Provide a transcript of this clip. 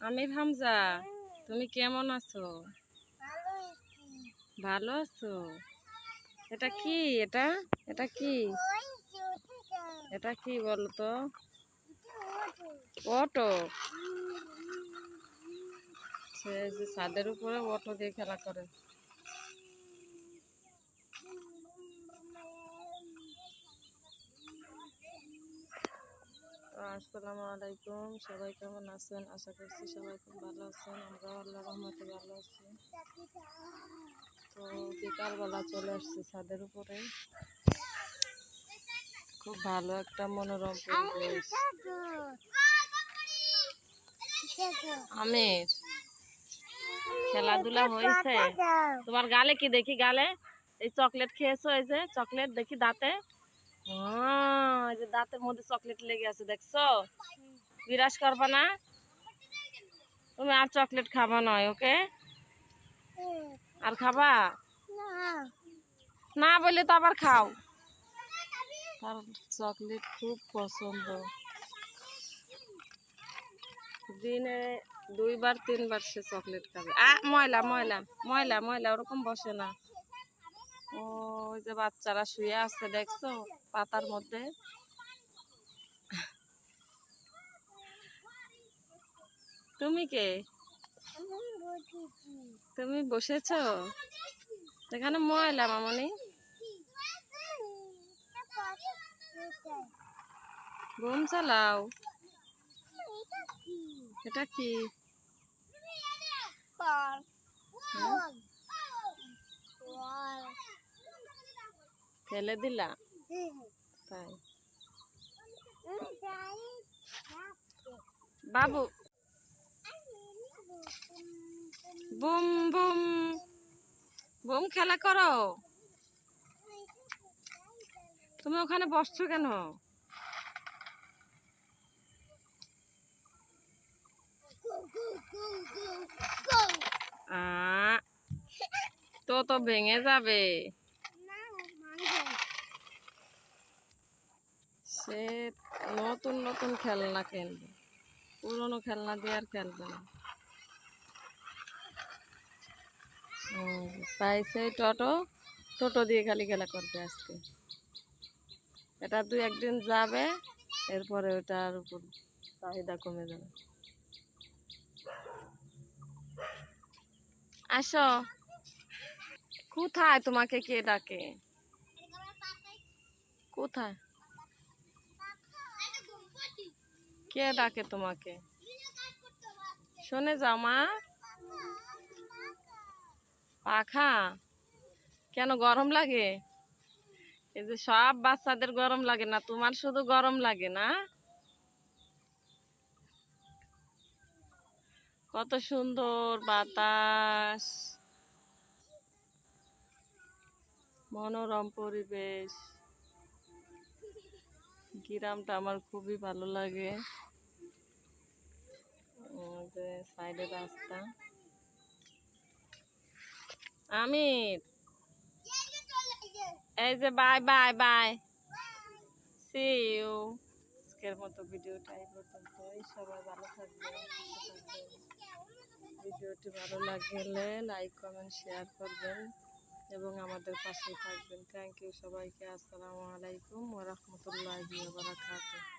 আমি ভামজা তুমি কেমন আছো? ভালো আছো? এটা কি? এটা? এটা কি? এটা কি বলতো? অটো। সে ছাদের উপরে অটো দিয়ে খেলা করে তো আসসালামু আলাইকুম। সবাই কেমন আছেন? আশা করছি সবাই খুব ভালো আছেন। আমরা আল্লাহ রহমতে ভালো আছি। তো বিকালবেলা চলে আসছি ছাদের উপরে। খুব ভালো একটা মনোরম পরিবেশ। আমের, খেলাধুলা হয়েছে? তোমার গালে কি দেখি? গালে? এই চকলেট খেয়েছো এই যে, চকলেট দেখি দাঁতে। যে দাঁতের মধ্যে চকলেট লেগে আছে দেখছ? বিরাজ করবা না? তুমি আর চকলেট খাবা নয় ওকে আর খাবা? না। বললে তো আবার খাও। তার চকলেট খুব পছন্দ। দিনে দুইবার তিনবার সে চকলেট খাবে। আ ময়লা ময়লা ময়লা ময়লা ওরকম বসে না। ওই যে বাচ্চারা শুয়ে আছে দেখছ? পাতার মধ্যে। তুমি কে? তুমি বসেছো? এখানে ময়লা মামনি। ঘুম চালাও। এটা কি? ফেলে দিলা? তাই। বাবু। Boom boom. বুম, খেলা করো। তুমি ওখানে বসছো কেন? তো তো ভেঙে যাবে। সে নতুন নতুন খেলনা খেলবে। পুরনো খেলনা দিয়ে আর খেলবে না। তাই সেই টোটো টোটো দিয়ে খালি খেলা করবে আজকে। এটা দুই একদিন যাবে, এরপরে ওটার উপর চাহিদা কমে যাবে। আসো। কোথায় তোমাকে কে ডাকে? কোথায়? কে ডাকে তোমাকে? শোনে যাও মা পাখা। কেন গরম লাগে? এই যে সব বাচ্চাদের গরম লাগে না, তোমার শুধু গরম লাগে না? কত সুন্দর বাতাস। মনোরম পরিবেশ। গ্রামটা আমার খুবই ভালো লাগে। সাইডে রাস্তা। আমির! এই যে bye bye bye see you আজকের মতো ভিডিওটা এই সবাই ভালো থাকবেন ভিডিওটি ভালো লাগলে লাইক কমেন্ট শেয়ার করবেন এবং আমাদের পাশে থাকবেন। থ্যাংক ইউ সবাইকে। আসসালামু আলাইকুম ওয়া রাহমাতুল্লাহি ওয়া বারাকাতুহু।